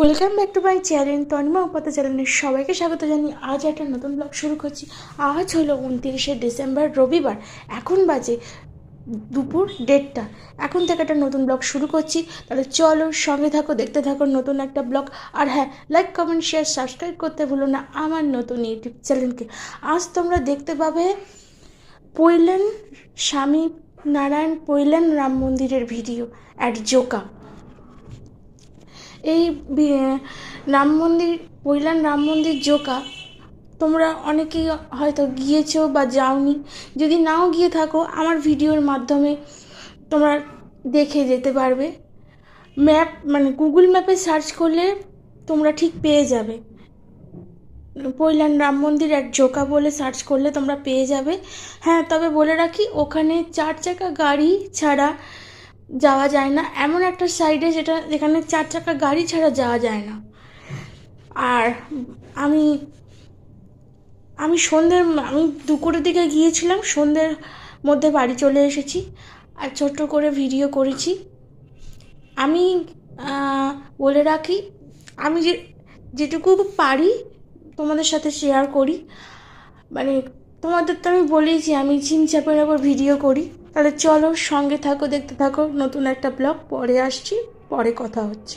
Welcome back to my channel Tanima Upadhyay চ্যানেলের সবাইকে স্বাগত জানিয়ে আজ একটা নতুন ব্লগ শুরু করছি। আজ হলো উনতিরিশে ডিসেম্বর, রবিবার। এখন বাজে দুপুর দেড়টা। এখন থেকে একটা নতুন ব্লগ শুরু করছি। তাহলে চলো সঙ্গে থাকো, দেখতে থাকো নতুন একটা ব্লগ আর হ্যাঁ লাইক কমেন্ট শেয়ার সাবস্ক্রাইব করতে ভুলো না আমার নতুন ইউটিউব চ্যানেলকে আজ তোমরা দেখতে পাবে পৈলেন, স্বামী নারায়ণ পৈলেন রাম মন্দিরের ভিডিও অ্যাট জোকা এই রাম মন্দির পৈলান রাম মন্দির জোকা, তোমরা অনেকেই হয়তো গিয়েছো বা যাওনি। যদি নাও গিয়ে থাকো, আমার ভিডিওর মাধ্যমে তোমরা দেখে যেতে পারবে। ম্যাপ মানে গুগল ম্যাপে সার্চ করলে তোমরা ঠিক পেয়ে যাবে। পৈলান রাম মন্দির এক জোকা বলে সার্চ করলে তোমরা পেয়ে যাবে। হ্যাঁ তবে বলে রাখি, ওখানে চার চাকা গাড়ি ছাড়া যাওয়া যায় না। এমন একটা সাইডে যেটা, যেখানে চার চাকা গাড়ি ছাড়া যাওয়া যায় না। আর আমি আমি সন্ধ্যের, আমি দুপুরের দিকে গিয়েছিলাম, সন্ধ্যের মধ্যে বাড়ি চলে এসেছি আর ছোট্ট করে ভিডিও করেছি। আমি বলে রাখি, আমি যে, যেটুকু পারি তোমাদের সাথে শেয়ার করি। মানে তোমাদের তো আমি বলেইছি, আমি চিমচাপের ওপর ভিডিও করি। তাহলে চলো সঙ্গে থাকো দেখতে থাকো। নতুন একটা ব্লগ পরে আসছি পরে কথা হচ্ছে।